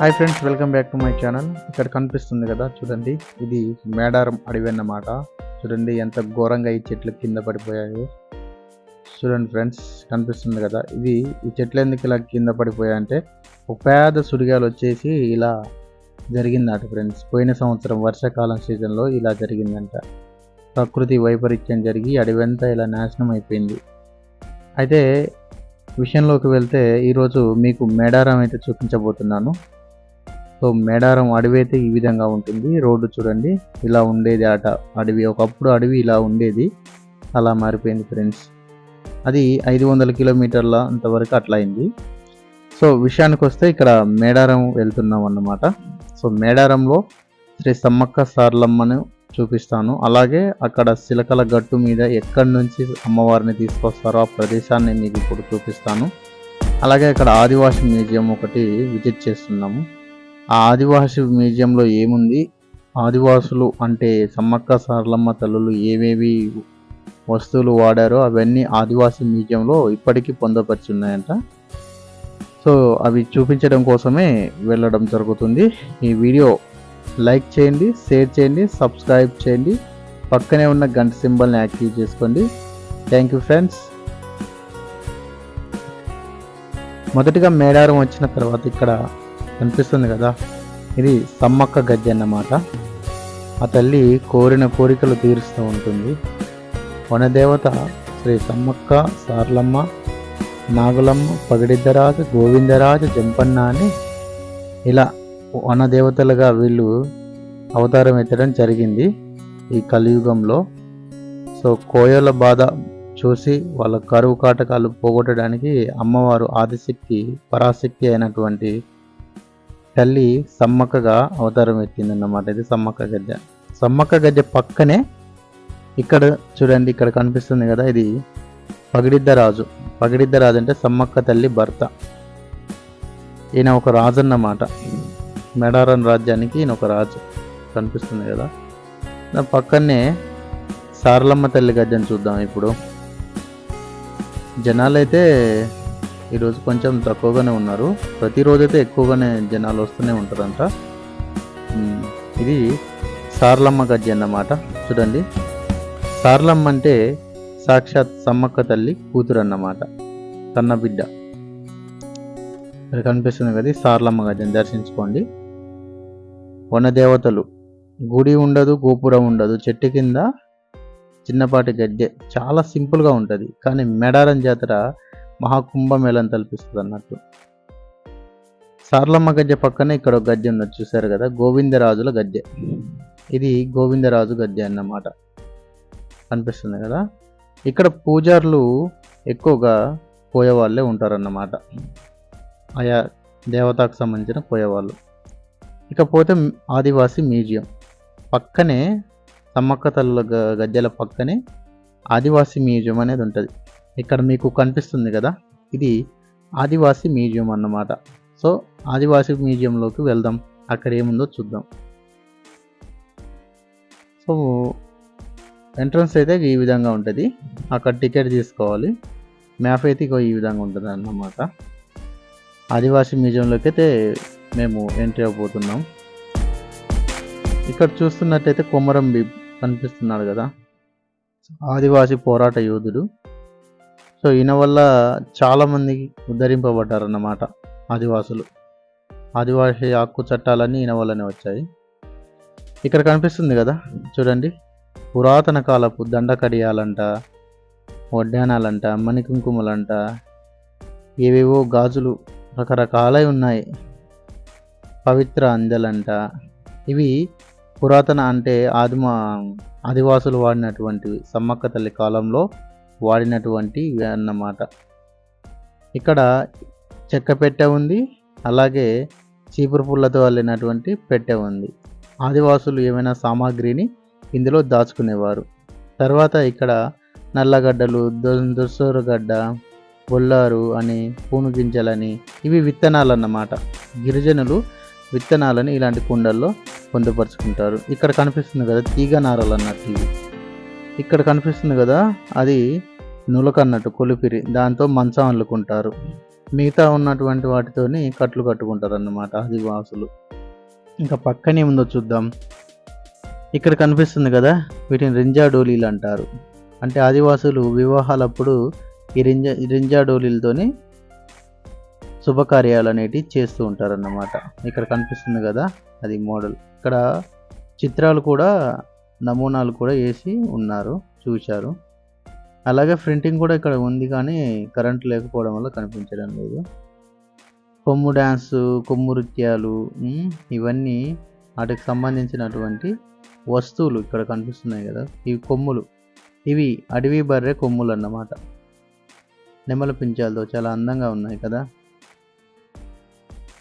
Hi friends welcome back to my channel ఇక్కడ కనిపిస్తుంది కదా చూడండి. ఇది మేడారం అడవి అన్నమాట. చూడండి ఎంత ఘోరంగా ఈ చెట్లు కింద పడిపోయాయి. చూడండి ఫ్రెండ్స్ కనిపిస్తుంది కదా. ఇది ఈ చెట్లు ఎందుకు ఇలా కింద పడిపోయాయంటే ఒక పేద సుడిగాలు వచ్చేసి ఇలా జరిగిందట ఫ్రెండ్స్ పోయిన సంవత్సరం వర్షాకాలం సీజన్లో ఇలా జరిగిందంట. ప్రకృతి వైపరీత్యం జరిగి అడవంతా ఇలా నాశనం అయిపోయింది. అయితే విషయంలోకి వెళ్తే ఈరోజు మీకు మేడారం అయితే చూపించబోతున్నాను. సో మేడారం అడవి అయితే ఈ విధంగా ఉంటుంది. రోడ్డు చూడండి ఇలా ఉండేది ఆట అడవి. ఒకప్పుడు అడవి ఇలా ఉండేది. అలా మారిపోయింది ఫ్రెండ్స్. అది ఐదు వందల కిలోమీటర్ల అంతవరకు అట్లా అయింది. సో విషయానికి వస్తే ఇక్కడ మేడారం వెళ్తున్నాం అన్నమాట. సో మేడారంలో శ్రీ సమ్మక్క సార్లమ్మను చూపిస్తాను. అలాగే అక్కడ సిలకల గట్టు మీద ఎక్కడి నుంచి అమ్మవారిని తీసుకొస్తారో ఆ ప్రదేశాన్ని మీకు ఇప్పుడు చూపిస్తాను. అలాగే అక్కడ ఆదివాసి మ్యూజియం ఒకటి విజిట్ చేస్తున్నాము. ఆ ఆదివాసి మ్యూజియంలో ఏముంది? ఆదివాసులు అంటే సమ్మక్క సారలమ్మ తల్లులు ఏమేమి వస్తువులు వాడారో అవన్నీ ఆదివాసి మ్యూజియంలో ఇప్పటికీ పొందపరిచున్నాయంట. సో అవి చూపించడం కోసమే వెళ్ళడం జరుగుతుంది. ఈ వీడియో లైక్ చేయండి షేర్ చేయండి సబ్స్క్రైబ్ చేయండి. పక్కనే ఉన్న గంట సింబల్ని యాక్టివ్ చేసుకోండి. Thank you friends. మొదటిగా మేడారం వచ్చిన తర్వాత ఇక్కడ కనిపిస్తుంది కదా? ఇది సమ్మక్క గద్దె అన్నమాట. ఆ తల్లి కోరిన కోరికలు తీరుస్తూ ఉంటుంది. వనదేవత శ్రీ సమ్మక్క సార్లమ్మ నాగులమ్మ పగిడిద్దరాజు గోవిందరాజు జంపన్న అని ఇలా వనదేవతలుగా వీళ్ళు అవతారం ఎత్తడం జరిగింది ఈ కలియుగంలో. సో కోయల బాధ చూసి వాళ్ళ కరువు కాటకాలు పోగొట్టడానికి అమ్మవారు ఆదిశక్తి పరాశక్తి అయినటువంటి తల్లి సమ్మక్కగా అవతారం ఎత్తిందన్నమాట. ఇది సమ్మక్క గద్దె సమ్మక్క గజ్జ పక్కనే ఇక్కడ చూడండి ఇక్కడ కనిపిస్తుంది కదా ఇది పగిడిద్ద రాజు పగిడిద్ద రాజు అంటే సమ్మక్క తల్లి భర్త. ఈయన ఒక రాజు అన్నమాట మెడారన్ రాజ్యానికి ఈయన ఒక రాజు కనిపిస్తుంది కదా. దాని పక్కనే సారలమ్మ తల్లి గజ్జని చూద్దాం ఇప్పుడు. జనాలు అయితే ఈరోజు కొంచెం తక్కువగానే ఉన్నారు. ప్రతిరోజు అయితే ఎక్కువగానే జనాలు వస్తూనే ఉంటారంట. ఇది సార్లమ్మ గజ్జి అన్నమాట. చూడండి. సార్లమ్మ అంటే సాక్షాత్ సమ్మక్క తల్లి కూతురు అన్నమాట. కన్న బిడ్డ. ఇక్కడ కనిపిస్తుంది కదా సార్లమ్మ గజ్జని దర్శించుకోండి. వనదేవతలు. గుడి ఉండదు గోపురం ఉండదు. చెట్టు కింద చిన్నపాటి గడ్డే చాలా సింపుల్గా ఉంటుంది. కానీ మెడారం జాతర మహాకుంభమేళం తలపిస్తుంది అన్నట్టు. సార్లమ్మ గద్దె పక్కనే ఇక్కడ ఒక గద్దె ఉన్నది చూశారు కదా? గోవిందరాజుల గద్దె. ఇది గోవిందరాజు గద్దె అన్నమాట. కనిపిస్తుంది కదా? ఇక్కడ పూజారులు ఎక్కువగా పోయేవాళ్ళే ఉంటారన్నమాట. ఆయా దేవతకు సంబంధించిన పోయేవాళ్ళు. ఇకపోతే ఆదివాసి మ్యూజియం. పక్కనే సమ్మక్క తల్లుల గ- గద్దెల పక్కనే ఆదివాసి మ్యూజియం అనేది ఉంటుంది. ఇక్కడ మీకు కనిపిస్తుంది కదా ఇది ఆదివాసి మ్యూజియం అన్నమాట. సో ఆదివాసి మ్యూజియంలోకి వెళ్దాం. అక్కడ ఏముందో చూద్దాం. సో ఎంట్రన్స్ అయితే ఈ విధంగా ఉంటుంది. అక్కడ టికెట్ తీసుకోవాలి. మ్యాప్ అయితే ఈ విధంగా ఉంటుంది అన్నమాట. ఆదివాసి మ్యూజియంలోకి అయితే మేము ఎంట్రీ అవ్వబోతున్నాం. ఇక్కడ చూస్తున్నట్టయితే కొమరం బీ కనిపిస్తున్నాడు కదా. ఆదివాసి పోరాట యోధుడు. సో ఈయన వల్ల చాలామంది ఉద్ధరింపబడ్డారన్నమాట ఆదివాసులు. ఆదివాసి హక్కు చట్టాలన్నీ ఈయన వల్లనే వచ్చాయి. ఇక్కడ కనిపిస్తుంది కదా చూడండి. పురాతన కాలపు దండకడియాలంట వడ్డానాలంట మణికుంకుమలంట ఏవేవో గాజులు రకరకాలై ఉన్నాయి. పవిత్ర అందలంట. ఇవి పురాతన అంటే ఆదిమ ఆదివాసులు వాడినటువంటివి సమ్మక్క తల్లి కాలంలో వాడినటువంటి ఇవి అన్నమాట. ఇక్కడ చెక్క పెట్టె ఉంది అలాగే చీపురు పుల్లతో అల్లినటువంటి పెట్టె ఉంది. ఆదివాసులు ఏమైనా సామాగ్రిని ఇందులో దాచుకునేవారు. తర్వాత ఇక్కడ నల్లగడ్డలు దుసూరుగడ్డ బొల్లారు అని పూను గింజలని ఇవి విత్తనాలు అన్నమాట గిరిజనులు విత్తనాలని ఇలాంటి కుండల్లో పొందుపరుచుకుంటారు. ఇక్కడ కనిపిస్తుంది కదా తీగ నారలు అన్నట్టు ఇవి. ఇక్కడ కనిపిస్తుంది కదా అది నులకన్నట్టు కొలిపిరి దాంతో మంచం అల్లుకుంటారు. మిగతా ఉన్నటువంటి వాటితోని కట్లు కట్టుకుంటారు అన్నమాట ఆదివాసులు. ఇంకా పక్కనే ఉందో చూద్దాం. ఇక్కడ కనిపిస్తుంది కదా వీటిని రింజా డోలీలు అంటారు. అంటే ఆదివాసులు వివాహాలప్పుడు ఈ రింజా రింజా డోలీలతోని శుభకార్యాలు అనేటివి చేస్తూ ఉంటారన్నమాట. ఇక్కడ కనిపిస్తుంది కదా అది మోడల్. ఇక్కడ చిత్రాలు కూడా నమూనాలు కూడా వేసి ఉన్నారు చూశారు. అలాగే ప్రింటింగ్ కూడా ఇక్కడ ఉంది కానీ కరెంట్ లేకపోవడం వల్ల కనిపించడం లేదు. కొమ్ము డ్యాన్స్ కొమ్ము నృత్యాలు ఇవన్నీ వాటికి సంబంధించినటువంటి వస్తువులు ఇక్కడ కనిపిస్తున్నాయి కదా. ఇవి కొమ్ములు. ఇవి అడవి బర్రె కొమ్ములు అన్నమాట. నెమల పించాలతో చాలా అందంగా ఉన్నాయి కదా.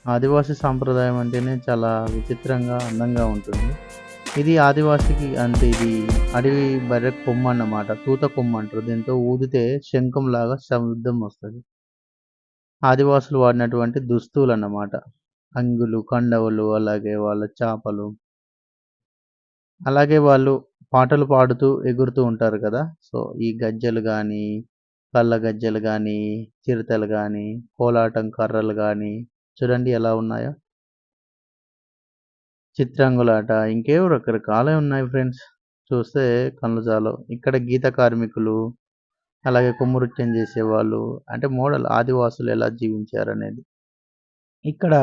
ఆదివాసీ సాంప్రదాయం అంటేనే చాలా విచిత్రంగా అందంగా ఉంటుంది. ఇది ఆదివాసికి అంటే ఇది అడవి బర్రె కొమ్మ అన్నమాట. తూత కొమ్మ అంటారు. దీంతో ఊదితే శంఖం లాగా శబ్దం వస్తుంది. ఆదివాసులు వాడినటువంటి దుస్తువులు అన్నమాట. అంగులు కండవలు అలాగే వాళ్ళ చాపలు. అలాగే వాళ్ళు పాటలు పాడుతూ ఎగురుతూ ఉంటారు కదా. సో ఈ గజ్జలు కానీ కళ్ళ గజ్జలు కానీ చిరుతలు కానీ కోలాటం కర్రలు కానీ చూడండి ఎలా ఉన్నాయో. చిత్రంగులాట ఇంకేవో రకరకాలే ఉన్నాయి ఫ్రెండ్స్. చూస్తే కళ్ళు చాలు ఇక్కడ గీత కార్మికులు అలాగే కొమ్మురుత్యం చేసేవాళ్ళు అంటే మోడల్ ఆదివాసులు ఎలా జీవించారు అనేది ఇక్కడ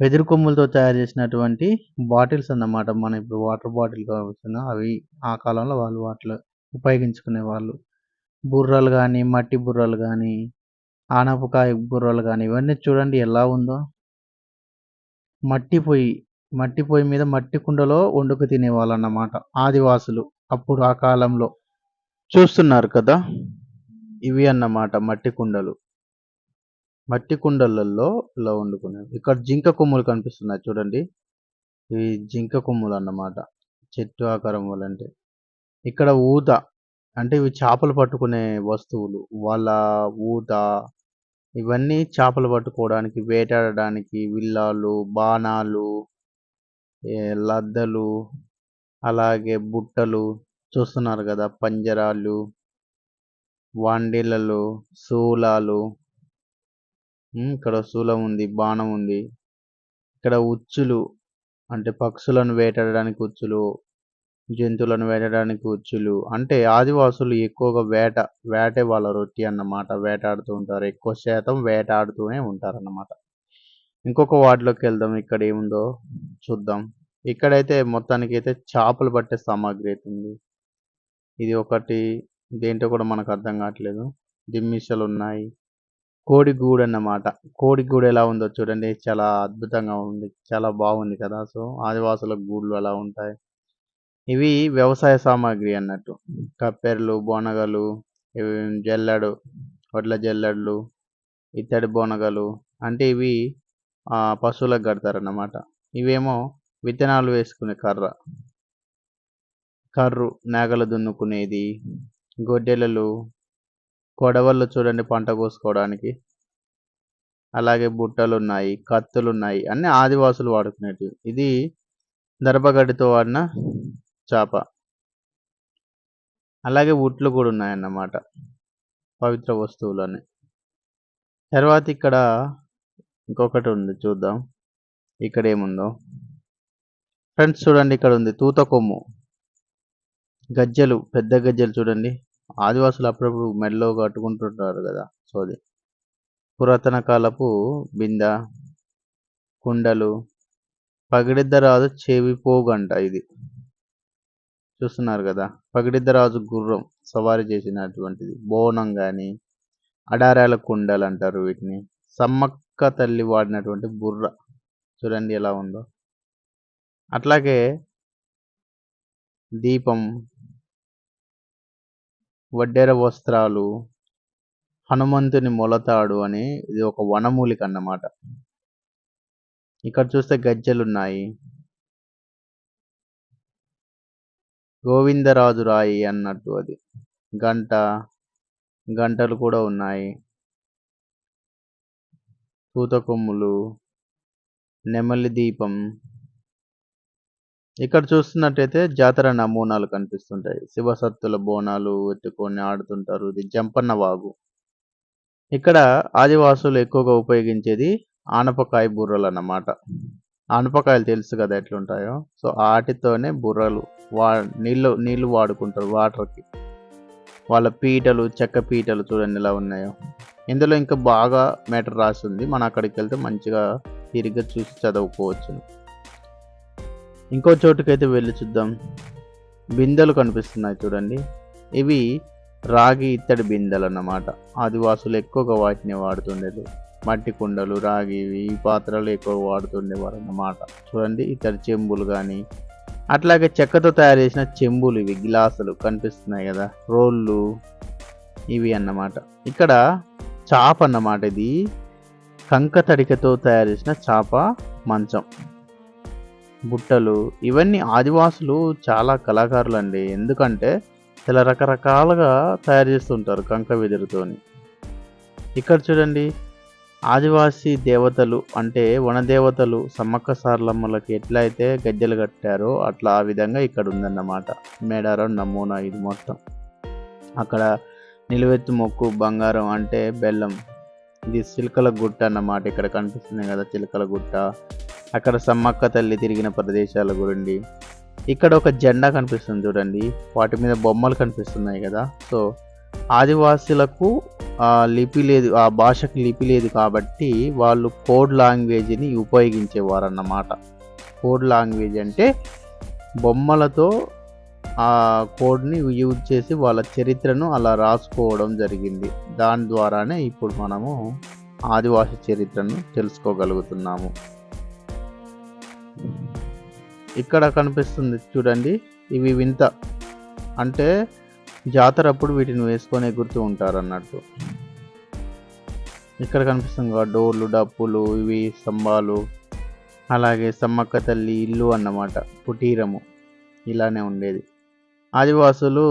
వెదురు కొమ్ములతో తయారు చేసినటువంటి బాటిల్స్ అన్నమాట. మనం ఇప్పుడు వాటర్ బాటిల్ కావచ్చు అవి ఆ కాలంలో వాళ్ళు వాటిలో ఉపయోగించుకునే వాళ్ళు. బుర్రలు కానీ మట్టి బుర్రలు కానీ ఆనపకాయ బుర్రలు కానీ ఇవన్నీ చూడండి ఎలా ఉందో. మట్టి పొయ్యి మట్టి పొయ్యి మీద మట్టి కుండలో వండుకు తినేవాళ్ళు అన్నమాట ఆదివాసులు. అప్పుడు ఆ కాలంలో చూస్తున్నారు కదా ఇవి అన్నమాట మట్టి కుండలు. మట్టి కుండలలో ఇలా వండుకునేవి. ఇక్కడ జింక కొమ్ములు కనిపిస్తున్నాయి చూడండి. ఇవి జింక కొమ్ములు అన్నమాట. చెట్టు ఆకారం వలంటే. ఇక్కడ ఊత అంటే ఇవి చేపలు పట్టుకునే వస్తువులు. వాళ్ళ ఊత ఇవన్నీ చేపలు పట్టుకోవడానికి వేటాడడానికి విల్లాలు బాణాలు లద్దలు అలాగే బుట్టలు చూస్తున్నారు కదా పంజరాలు వాండిలలు శూలాలు. ఇక్కడ శూలం ఉంది బాణం ఉంది. ఇక్కడ ఉచ్చులు అంటే పక్షులను వేటాడడానికి ఉచ్చులు జంతువులను వేటాడడానికి ఉచ్చులు. అంటే ఆదివాసులు ఎక్కువగా వేట వేటే వాళ్ళ రొట్టి అన్నమాట. వేటాడుతూ ఉంటారు. ఎక్కువ శాతం వేటాడుతూనే ఉంటారు అన్నమాట ఇంకొక వాటిలోకి వెళ్దాం. ఇక్కడ ఏముందో చూద్దాం. ఇక్కడైతే మొత్తానికి అయితే చేపలు పట్టే సామాగ్రి అయితే ఉంది. ఇది ఒకటి దేంటో కూడా మనకు అర్థం కావట్లేదు. దిమ్మిషలు ఉన్నాయి. కోడి గూడు అన్నమాట. కోడి గూడు ఎలా ఉందో చూడండి. చాలా అద్భుతంగా ఉంది. చాలా బాగుంది కదా. సో ఆదివాసుల గూళ్ళు ఎలా ఉంటాయి. ఇవి వ్యవసాయ సామాగ్రి అన్నట్టు. కప్పెర్లు బోనగలు ఇవి జల్లడు వడ్ల జల్లడ్లు ఇత్తడి బోనగలు అంటే ఇవి ఆ, పశువులకు కడతారన్నమాట. ఇవేమో విత్తనాలు వేసుకునే కర్ర. కర్రు నాగలు దున్నుకునేది గొడ్డెలలు కొడవళ్ళు చూడండి పంట కోసుకోవడానికి. అలాగే బుట్టలు ఉన్నాయి కత్తులు ఉన్నాయి అన్ని ఆదివాసులు వాడుకునేటివి. ఇది దర్భగడ్డితో వాడిన చేప. అలాగే ఉట్లు కూడా ఉన్నాయన్నమాట పవిత్ర వస్తువులని తర్వాత ఇక్కడ ఇంకొకటి ఉంది చూద్దాం. ఇక్కడ ఏముందో? ఫ్రెండ్స్ చూడండి ఇక్కడ ఉంది తూత కొమ్ము. గజ్జలు పెద్ద గజ్జలు చూడండి. ఆదివాసులు అప్పుడప్పుడు మెడలో కట్టుకుంటుంటారు కదా సో అది. పురాతన కాలపు బింద కుండలు పగిడిద్దరాజు చెవి పోగంట ఇది. చూస్తున్నారు కదా పగిడిద్దరాజు గుర్రం సవారీ చేసినటువంటిది. బోనం కానీ అడారాల కుండలు అంటారు వీటిని. సమ్మక్క తల్లి వాడినటువంటి బుర్ర. చూడండి ఎలా ఉందో. అట్లాగే దీపం వడ్డెర వస్త్రాలు హనుమంతుని మొలతాడు అని ఇది ఒక వనమూలిక అన్నమాట ఇక్కడ చూస్తే గజ్జలు ఉన్నాయి గోవిందరాజు రాయి అన్నట్టు అది. గంట గంటలు కూడా ఉన్నాయి. పూతకొమ్ములు నెమలి దీపం ఇక్కడ చూస్తున్నట్టయితే జాతర నమూనాలు కనిపిస్తుంటాయి. శివసత్తుల బోనాలు ఎత్తుకొని ఆడుతుంటారు. ఇది జంపన్న వాగు ఇక్కడ ఆదివాసులు ఎక్కువగా ఉపయోగించేది ఆనపకాయ బుర్రలు అన్నమాట. ఆనపకాయలు తెలుసు కదా ఎట్లుంటాయో? సో వాటితోనే బుర్రలు వా నీళ్ళు నీళ్ళు వాడుకుంటారు వాటర్కి. వాళ్ళ పీటలు చెక్క పీటలు చూడండి ఎలా ఉన్నాయో. ఇందులో ఇంకా బాగా మ్యాటర్ రాసింది. మనం అక్కడికి వెళ్తే మంచిగా తిరిగి చూసి చదువుకోవచ్చు ఇంకో చోటుకైతే వెళ్ళి చూద్దాం. బిందెలు కనిపిస్తున్నాయి చూడండి. ఇవి రాగి ఇత్తడి బిందెలు అన్నమాట ఆదివాసులు ఎక్కువగా వాటిని వాడుతుండేది. మట్టి కుండలు రాగి ఇవి ఈ పాత్రలు ఎక్కువ వాడుతుండేవారు అన్నమాట చూడండి ఇతడి చెంబులు కానీ అట్లాగే చెక్కతో తయారు చేసిన చెంబులు ఇవి గ్లాసులు కనిపిస్తున్నాయి కదా రోళ్ళు ఇవి అన్నమాట. ఇక్కడ చాప అన్నమాట ఇది. కంక తడికతో తయారు చేసిన చాప మంచం. బుట్టలు ఇవన్నీ ఆదివాసులు చాలా కళాకారులు అండి ఎందుకంటే చాలా రకరకాలుగా తయారు చేస్తుంటారు కంక వెదురుతోని. ఇక్కడ చూడండి ఆదివాసీ దేవతలు అంటే వనదేవతలు సమ్మక్క సార్లమ్మలకి ఎట్లా అయితే గజ్జలు కట్టారో అట్లా ఆ విధంగా ఇక్కడ ఉందన్నమాట. మేడారం నమూనా ఇది మొత్తం. అక్కడ నిలువెత్తు మొక్కు బంగారం అంటే బెల్లం. ఇది చిలకల గుట్ట అన్నమాట ఇక్కడ కనిపిస్తుంది కదా చిలకల గుట్ట. అక్కడ సమ్మక్క తల్లి తిరిగిన ప్రదేశాల గురించి. ఇక్కడ ఒక జెండా కనిపిస్తుంది చూడండి. వాటి మీద బొమ్మలు కనిపిస్తున్నాయి కదా. సో ఆదివాసులకు ఆ లిపి లేదు ఆ భాషకు లిపి లేదు కాబట్టి వాళ్ళు కోడ్ లాంగ్వేజ్ని ఉపయోగించేవారు అన్నమాట కోడ్ లాంగ్వేజ్ అంటే బొమ్మలతో ఆ కోడ్ని యూజ్ చేసి వాళ్ళ చరిత్రను అలా రాసుకోవడం జరిగింది. దాని ద్వారానే ఇప్పుడు మనము ఆదివాసి చరిత్రను తెలుసుకోగలుగుతున్నాము. ఇక్కడ కనిపిస్తుంది చూడండి ఇవి వింత. అంటే జాతర అప్పుడు వీటిని వేసుకొని ఎగురుతూ ఉంటారు అన్నట్టు ఇక్కడ కనిపిస్తుంది కదా డోర్లు డప్పులు ఇవి స్తంభాలు అలాగే సమ్మక్క తల్లి ఇల్లు అన్నమాట కుటీరము. ఇలానే ఉండేది. ఆదివాసులు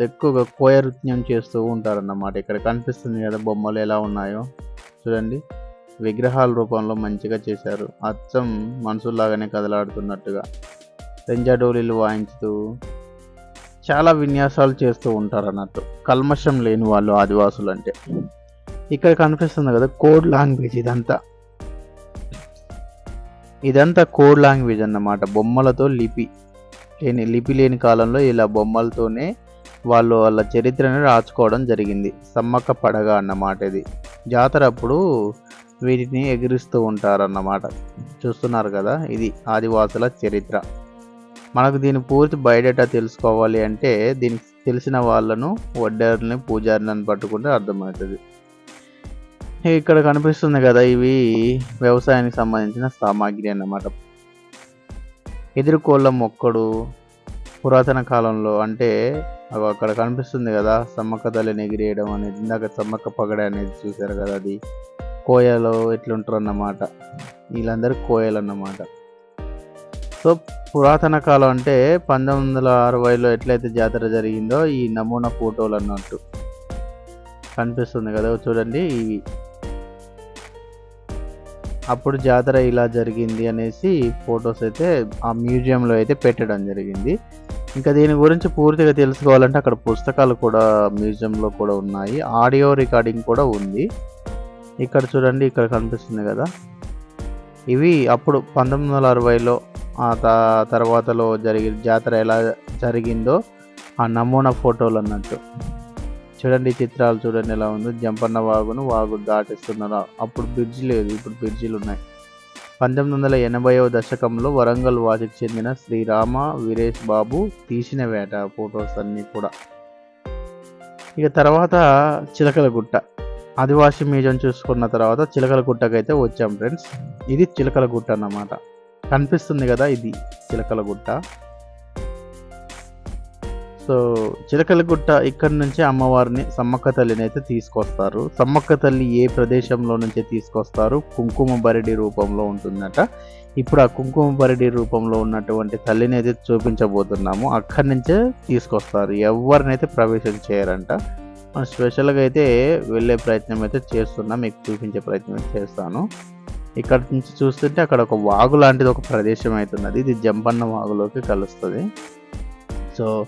ఎక్కువగా కోయ నృత్యం చేస్తూ ఉంటారన్నమాట. ఇక్కడ కనిపిస్తుంది కదా బొమ్మలు ఎలా ఉన్నాయో. చూడండి. విగ్రహాల రూపంలో మంచిగా చేశారు. అచ్చం మనుషుల్లాగానే కదలాడుతున్నట్టుగా రెంజాడోలీలు వాయించుతూ చాలా విన్యాసాలు చేస్తూ ఉంటారు అన్నట్టు. కల్మషం లేని వాళ్ళు ఆదివాసులు అంటే. ఇక్కడ కనిపిస్తుంది కదా కోడ్ లాంగ్వేజ్ ఇదంతా. ఇదంతా కోడ్ లాంగ్వేజ్ అన్నమాట. బొమ్మలతో లిపి. లేని లిపి లేని కాలంలో ఇలా బొమ్మలతోనే వాళ్ళు వాళ్ళ చరిత్రని రాచుకోవడం జరిగింది. సమ్మక్క పడగ అన్నమాట ఇది. జాతర అప్పుడు వీటిని ఎగిరిస్తూ ఉంటారన్నమాట. చూస్తున్నారు కదా ఇది ఆదివాసుల చరిత్ర. మనకు దీని పూర్తి బయోడేటా తెలుసుకోవాలి అంటే దీనికి తెలిసిన వాళ్ళను వడ్డారుని పూజారిని పట్టుకుంటే అర్థమవుతుంది. ఇక్కడ కనిపిస్తుంది కదా ఇవి వ్యవసాయానికి సంబంధించిన సామాగ్రి అన్నమాట. ఎదురుకోళ్ళ మొక్కడు పురాతన కాలంలో అంటే అవి అక్కడ కనిపిస్తుంది కదా సమ్మక్క తల్లిని ఎగిరేయడం అనేది ఇందాక సమ్మక్క పగడ అనేది చూశారు కదా అది. కోయలు ఎట్లుంటారు అన్నమాట వీళ్ళందరూ కోయలు అన్నమాట సో పురాతన కాలం అంటే పంతొమ్మిది వందల అరవైలో ఎట్లయితే జాతర జరిగిందో ఈ నమూనా ఫోటోలు అన్నట్టు కనిపిస్తుంది కదా చూడండి ఇవి. అప్పుడు జాతర ఇలా జరిగింది అనేసి ఫొటోస్ అయితే ఆ మ్యూజియంలో అయితే పెట్టడం జరిగింది. ఇంకా దీని గురించి పూర్తిగా తెలుసుకోవాలంటే అక్కడ పుస్తకాలు కూడా మ్యూజియంలో కూడా ఉన్నాయి. ఆడియో రికార్డింగ్ కూడా ఉంది. ఇక్కడ చూడండి ఇక్కడ కనిపిస్తుంది కదా. ఇవి అప్పుడు పంతొమ్మిది వందల అరవైలో ఆ తర్వాతలో జరిగి జాతర ఎలా జరిగిందో ఆ నమూనా ఫోటోలు అన్నట్టు. చూడండి చిత్రాలు చూడండి ఎలా ఉందో. జంపన్న వాగును వాగు దాటిస్తున్నారు. అప్పుడు బ్రిడ్జ్ లేదు ఇప్పుడు బ్రిడ్జిలు ఉన్నాయి. పంతొమ్మిది వందల ఎనభైవ దశకంలో వరంగల్ వాసికి చెందిన శ్రీరామ వీరేష్ బాబు తీసిన వేట ఫొటోస్ అన్నీ కూడా. ఇక తర్వాత చిలకల గుట్ట ఆదివాసి మ్యూజియం చూసుకున్న తర్వాత చిలకల గుట్టకైతే వచ్చాం ఫ్రెండ్స్. ఇది చిలకల గుట్ట అన్నమాట. కనిపిస్తుంది కదా ఇది చిలకల గుట్ట సో చిలకల గుట్ట నుంచి అమ్మవారిని సమ్మక్క తల్లిని అయితే తీసుకొస్తారు. సమ్మక్క తల్లి ఏ ప్రదేశంలో నుంచి తీసుకొస్తారు? కుంకుమ బరిడి రూపంలో ఉంటుందట. ఇప్పుడు ఆ కుంకుమ బరిడి రూపంలో ఉన్నటువంటి తల్లిని అయితే చూపించబోతున్నాము. అక్కడి నుంచే తీసుకొస్తారు. ఎవరినైతే ప్రవేశం చేయరంట మనం స్పెషల్గా అయితే వెళ్ళే ప్రయత్నం అయితే చేస్తున్నా. మీకు చూపించే ప్రయత్నం చేస్తాను. ఇక్కడ నుంచి చూస్తుంటే అక్కడ ఒక వాగు లాంటిది ఒక ప్రదేశం అవుతున్నది ఇది జంపన్న వాగులోకి కలుస్తుంది. సో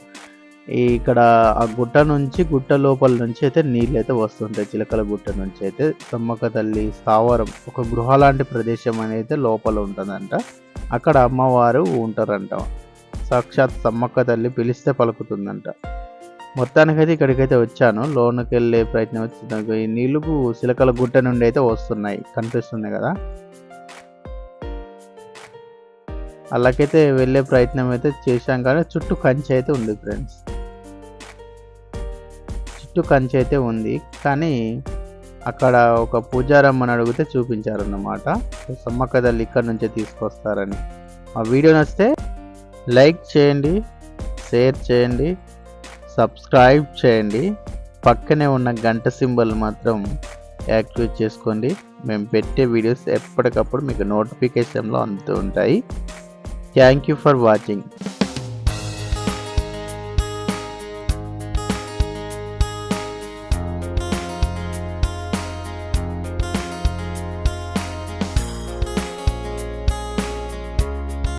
ఇక్కడ ఆ గుట్ట నుంచి గుట్ట లోపల నుంచి అయితే నీళ్ళు అయితే వస్తుంటాయి. చిలకల గుట్ట నుంచి అయితే తమ్మక తల్లి స్థావరం ఒక గృహ లాంటి ప్రదేశం అనేది లోపల ఉంటుందంట. అక్కడ అమ్మవారు ఉంటారంట. సాక్షాత్ సమ్మక్క తల్లి పిలిస్తే పలుకుతుందంట. మొత్తానికైతే ఇక్కడికైతే వచ్చాను. లోనికి వెళ్ళే ప్రయత్నం వచ్చింది. ఈ నీళ్ళు శిలకల గుట్ట నుండి అయితే వస్తున్నాయి. కనిపిస్తుంది కదా? అలాగైతే వెళ్ళే ప్రయత్నం అయితే చేశాం కానీ చుట్టూ కంచె అయితే ఉంది ఫ్రెండ్స్ చుట్టూ కంచె అయితే ఉంది. కానీ అక్కడ ఒక పూజారమ్మని అడిగితే చూపించారన్నమాట. సమ్మక్క తల్లి ఇక్కడ నుంచే తీసుకొస్తారని. ఆ వీడియో నచ్చితే లైక్ చేయండి షేర్ చేయండి సబ్స్క్రైబ్ చేయండి. పక్కనే ఉన్న గంట సింబల్ మాత్రం యాక్టివేట్ చేసుకోండి. మేము పెట్టే వీడియోస్ ఎప్పటికప్పుడు మీకు నోటిఫికేషన్లో అందుతూ ఉంటాయి. Thank you for watching.